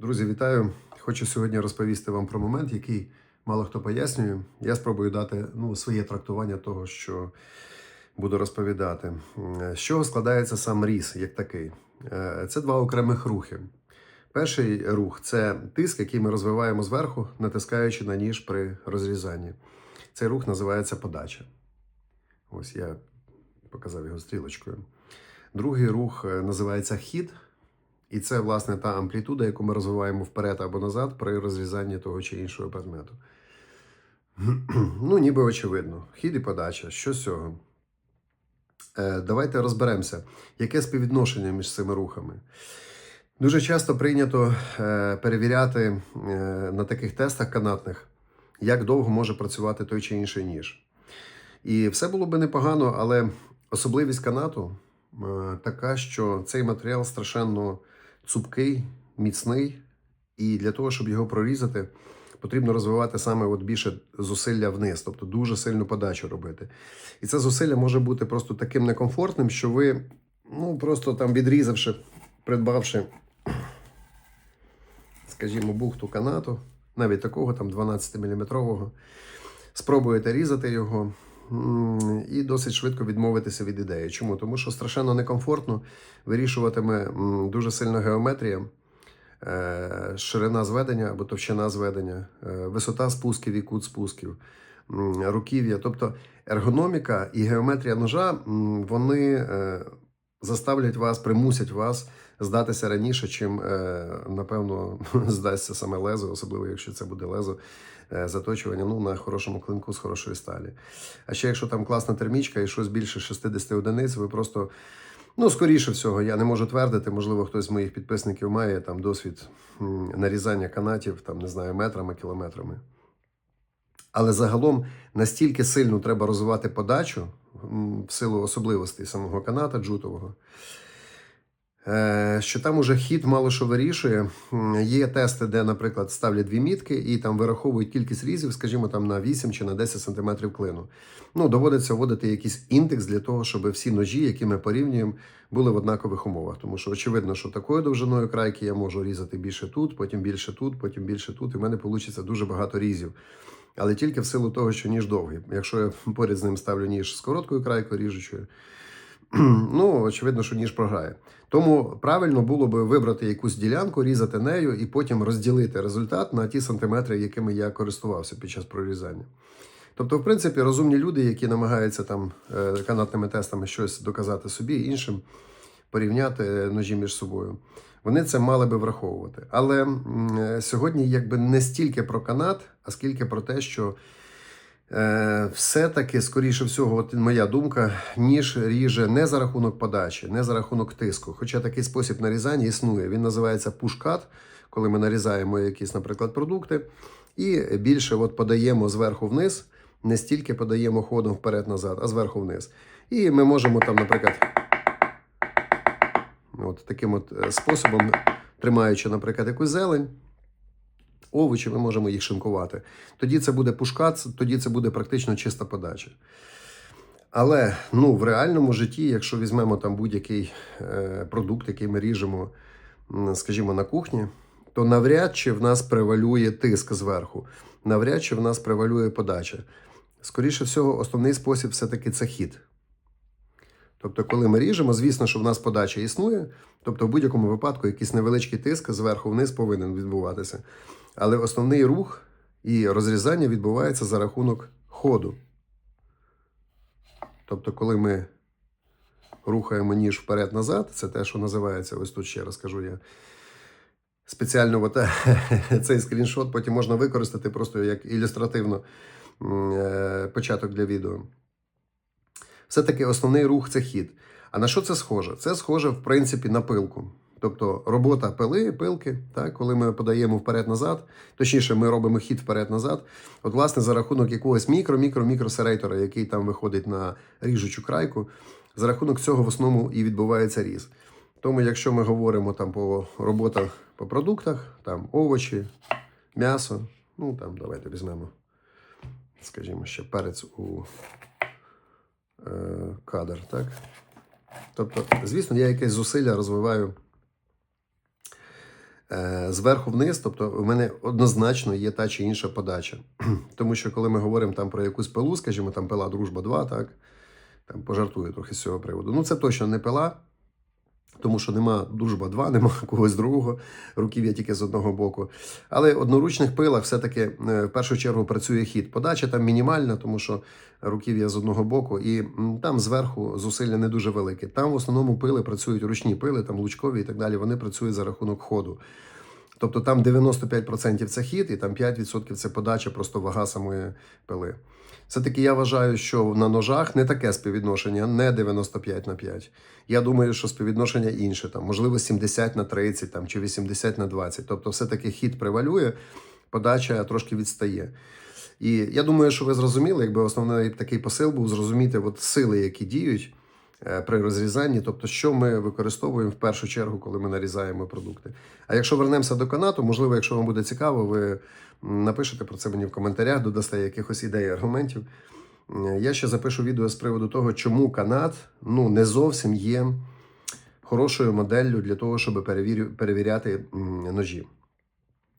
Друзі, вітаю! Хочу сьогодні розповісти вам про момент, який мало хто пояснює. Я спробую дати ну, своє трактування того, що буду розповідати. З чого складається сам різ як такий? Е, Це два окремих рухи. Перший рух це тиск, який ми розвиваємо зверху, натискаючи на ніж при розрізанні. Цей рух називається подача. Ось я показав його стрілочкою. Другий рух е, називається хід. І це, власне, та амплітуда, яку ми розвиваємо вперед або назад при розрізанні того чи іншого предмету. Ну, ніби очевидно. Хід і подача. Що з цього? Е, давайте розберемося, яке співвідношення між цими рухами. Дуже часто прийнято е, перевіряти е, на таких тестах канатних, як довго може працювати той чи інший ніж. І все було би непогано, але особливість канату е, така, що цей матеріал страшенно цупкий, міцний, і для того, щоб його прорізати, потрібно розвивати саме от більше зусилля вниз, тобто дуже сильну подачу робити. І це зусилля може бути просто таким некомфортним, що ви, ну просто там відрізавши, придбавши, скажімо, бухту канату, навіть такого там 12-мм, спробуєте різати його. І досить швидко відмовитися від ідеї. Чому? Тому що страшенно некомфортно вирішуватиме дуже сильна геометрія, е, ширина зведення або товщина зведення, е, висота спусків і кут спусків, руків'я. Тобто ергономіка і геометрія ножа вони е, заставлять вас, примусять вас здатися раніше, чим, напевно, здасться саме лезо, особливо якщо це буде лезо заточування ну, на хорошому клинку з хорошої сталі. А ще якщо там класна термічка і щось більше 60 одиниць, ви просто. Ну, скоріше всього, я не можу твердити, можливо, хтось з моїх підписників має там досвід нарізання канатів, там, не знаю, метрами, кілометрами. Але загалом настільки сильно треба розвивати подачу в силу особливостей самого каната джутового, е, що там уже хід мало що вирішує. Є тести, де, наприклад, ставлять дві мітки і там вираховують кількість різів, скажімо, там на 8 чи на 10 см клину. Ну, доводиться вводити якийсь індекс для того, щоб всі ножі, які ми порівнюємо, були в однакових умовах. Тому що очевидно, що такою довжиною крайки я можу різати більше тут, потім більше тут, потім більше тут, і в мене вийде дуже багато різів. Але тільки в силу того, що ніж довгий. Якщо я поряд з ним ставлю ніж з короткою крайкою ріжучою, ну, очевидно, що ніж програє. Тому правильно було би вибрати якусь ділянку, різати нею і потім розділити результат на ті сантиметри, якими я користувався під час прорізання. Тобто, в принципі, розумні люди, які намагаються там е, канатними тестами щось доказати собі іншим, порівняти е, ножі між собою, вони це мали би враховувати. Але е, сьогодні якби не стільки про канат, а скільки про те, що все-таки, скоріше всього, от моя думка, ніж ріже не за рахунок подачі, не за рахунок тиску. Хоча такий спосіб нарізання існує. Він називається пушкат, коли ми нарізаємо якісь, наприклад, продукти, і більше от подаємо зверху вниз, не стільки подаємо ходом вперед-назад, а зверху вниз. І ми можемо там, наприклад, от таким от е, способом, тримаючи, наприклад, якусь зелень, овочі, ми можемо їх шинкувати. Тоді це буде пушкат, тоді це буде практично чиста подача. Але ну, в реальному житті, якщо візьмемо там будь-який е, продукт, який ми ріжемо, скажімо, на кухні, то навряд чи в нас превалює тиск зверху, навряд чи в нас превалює подача. Скоріше всього, основний спосіб все-таки це хід. Тобто, коли ми ріжемо, звісно, що в нас подача існує, тобто в будь-якому випадку якийсь невеличкий тиск зверху вниз повинен відбуватися. Але основний рух і розрізання відбувається за рахунок ходу. Тобто, коли ми рухаємо ніж вперед-назад, це те, що називається, ось тут ще раз кажу я. Спеціально от, цей скріншот потім можна використати просто як ілюстративно е, початок для відео. Все-таки основний рух це хід. А на що це схоже? Це схоже, в принципі, на пилку. Тобто робота пили, пилки, так, коли ми подаємо вперед-назад, точніше, ми робимо хід вперед-назад. От, власне, за рахунок якогось мікро-мікро-мікросерейтора, який там виходить на ріжучу крайку, за рахунок цього в основному і відбувається різ. Тому, якщо ми говоримо там по роботах по продуктах, там овочі, м'ясо, ну там давайте візьмемо, скажімо, ще перець у кадр, так? Тобто, звісно, я якесь зусилля розвиваю е, зверху вниз, тобто в мене однозначно є та чи інша подача. Тому що коли ми говоримо там про якусь пилу, скажімо, там пила Дружба 2, так, там пожартую трохи з цього приводу. Ну, це точно не пила, тому що нема дружба 2, нема когось другого, руків'я тільки з одного боку. Але в одноручних пилах все-таки е, в першу чергу працює хід. Подача там мінімальна, тому що руків'я з одного боку, і там зверху зусилля не дуже велике. Там в основному пили працюють ручні пили, там лучкові і так далі. Вони працюють за рахунок ходу. Тобто там 95% це хід, і там 5% це подача, просто вага самої пили. Все-таки я вважаю, що на ножах не таке співвідношення, не 95 на 5. Я думаю, що співвідношення інше, там, можливо, 70 на 30 там, чи 80 на 20. Тобто, все-таки хід превалює, подача трошки відстає. І я думаю, що ви зрозуміли, якби основний такий посил був зрозуміти от сили, які діють при розрізанні, тобто, що ми використовуємо в першу чергу, коли ми нарізаємо продукти. А якщо вернемося до канату, можливо, якщо вам буде цікаво, ви напишете про це мені в коментарях, додасте якихось ідей, аргументів. Е, Я ще запишу відео з приводу того, чому канат ну, не зовсім є хорошою моделлю для того, щоб перевіряти ножі.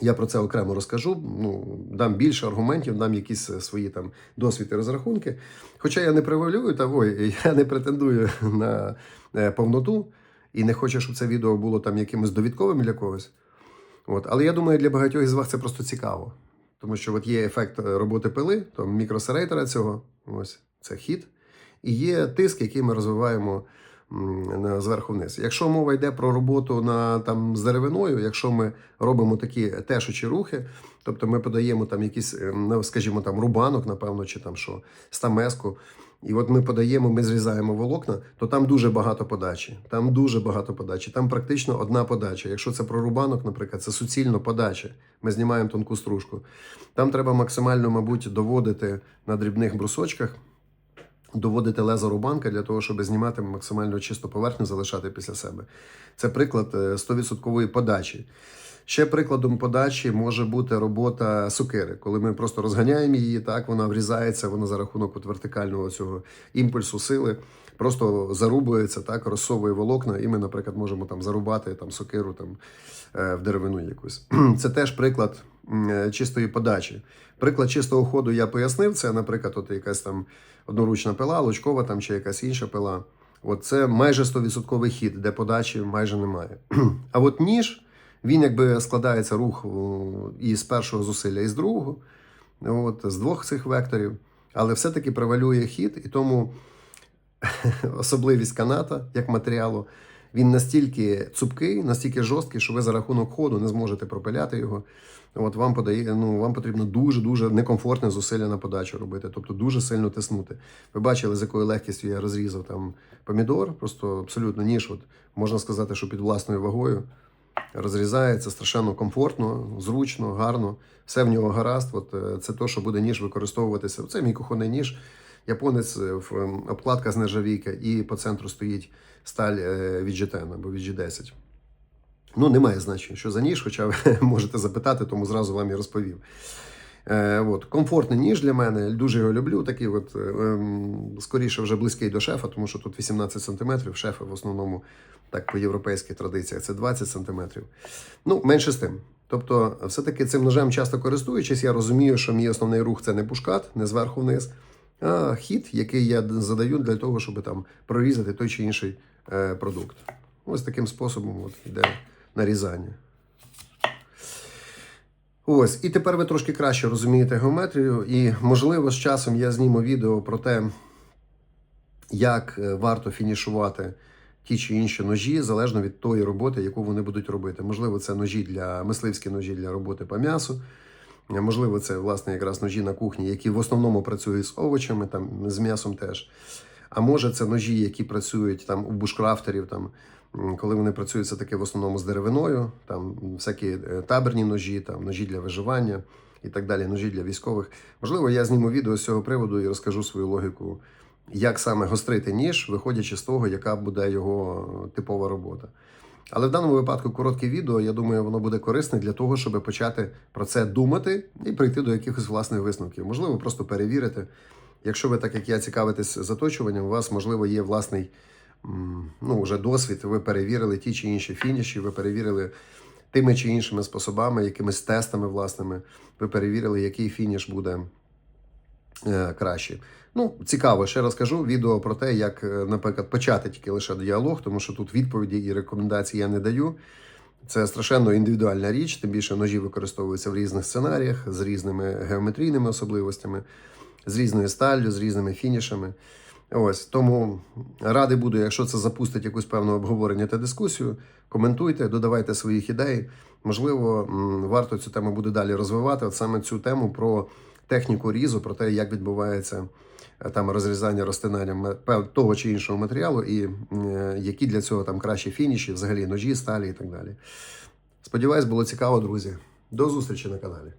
Я про це окремо розкажу. Ну, дам більше аргументів, дам якісь е, свої там досвід і розрахунки. Хоча я не превалюю, та я не претендую на е, повноту і не хочу, щоб це відео було там якимось довідковим для когось. От. Але я думаю, для багатьох із вас це просто цікаво. Тому що от є ефект е, роботи пили, то мікросерейтера цього, ось це хід, і є тиск, який ми розвиваємо зверху вниз. Якщо мова йде про роботу на, там, з деревиною, якщо ми робимо такі тешучі рухи, тобто ми подаємо там якийсь, е, ну, скажімо, там рубанок, напевно, чи там що, стамеску, і от ми подаємо, ми зрізаємо волокна, то там дуже багато подачі. Там дуже багато подачі. Там практично одна подача. Якщо це про рубанок, наприклад, це суцільно подача. Ми знімаємо тонку стружку. Там треба максимально, мабуть, доводити на дрібних брусочках, доводити лезо рубанка для того, щоб знімати максимально чисту поверхню, залишати після себе. Це приклад е, 100% подачі. Ще прикладом подачі може бути робота сокири, коли ми просто розганяємо її, так вона врізається, вона за рахунок от вертикального цього імпульсу сили просто зарубується, так розсовує волокна, і ми, наприклад, можемо там зарубати там сокиру там е, в деревину якусь. Це теж приклад е, чистої подачі. Приклад чистого ходу я пояснив. Це, наприклад, от якась там одноручна пила, лучкова там чи якась інша пила. От це майже 100% хід, де подачі майже немає. А от ніж. Він якби складається рух і з першого зусилля, і з другого, от, з двох цих векторів, але все-таки превалює хід, і тому особливість каната як матеріалу, він настільки цупкий, настільки жорсткий, що ви за рахунок ходу не зможете пропиляти його. От вам подає, ну вам потрібно дуже дуже некомфортне зусилля на подачу робити, тобто дуже сильно тиснути. Ви бачили, з якою легкістю я розрізав там помідор, просто абсолютно ніж. От можна сказати, що під власною вагою розрізається страшенно комфортно, зручно, гарно. Все в нього гаразд. От е, це то, що буде ніж використовуватися. Це мій кухонний ніж. Японець е, в ем, обкладка з нержавійка, і по центру стоїть сталь е, від або від G10. Ну, немає значення, що за ніж, хоча ви можете запитати, тому зразу вам і розповів. Е, от, комфортний ніж для мене, дуже його люблю. Такий от, е, ем, скоріше вже близький до шефа, тому що тут 18 см, шефи в основному так по європейських традиціях це 20 см. Ну, менше з тим. Тобто, все-таки цим ножем часто користуючись, я розумію, що мій основний рух це не пушкат, не зверху вниз, а хід, який я задаю для того, щоб там прорізати той чи інший е, продукт. Ось таким способом от, йде нарізання. Ось, і тепер ви трошки краще розумієте геометрію, і, можливо, з часом я зніму відео про те, як е, варто фінішувати ті чи інші ножі, залежно від тої роботи, яку вони будуть робити. Можливо, це ножі для мисливські ножі для роботи по м'ясу. Е, Можливо, це власне якраз ножі на кухні, які в основному працюють з овочами, там з м'ясом теж. А може, це ножі, які працюють там у бушкрафтерів, там коли вони працюють це таки в основному з деревиною, там всякі е, табірні ножі, там ножі для виживання і так далі, ножі для військових. Можливо, я зніму відео з цього приводу і розкажу свою логіку, як саме гострити ніж, виходячи з того, яка буде його типова робота. Але в даному випадку коротке відео, я думаю, воно буде корисне для того, щоб почати про це думати і прийти до якихось власних висновків. Можливо, просто перевірити. Якщо ви, так як я, цікавитесь заточуванням, у вас, можливо, є власний ну, вже досвід, ви перевірили ті чи інші фініші, ви перевірили тими чи іншими способами, якимись тестами власними, ви перевірили, який фініш буде е, кращий. Ну, цікаво, ще раз кажу, відео про те, як, е, наприклад, почати тільки лише діалог, тому що тут відповіді і рекомендації я не даю. Це страшенно індивідуальна річ, тим більше ножі використовуються в різних сценаріях, з різними геометрійними особливостями, з різною сталлю, з різними фінішами. Ось тому радий буду, якщо це запустить якусь певне обговорення та дискусію. Коментуйте, додавайте своїх ідей. Можливо, варто цю тему буде далі розвивати. От саме цю тему про техніку різу, про те, як відбувається е, там розрізання розтинання того чи іншого матеріалу, і е, які для цього там кращі фініші, взагалі ножі, сталі і так далі. Сподіваюсь, було цікаво, друзі. До зустрічі на каналі.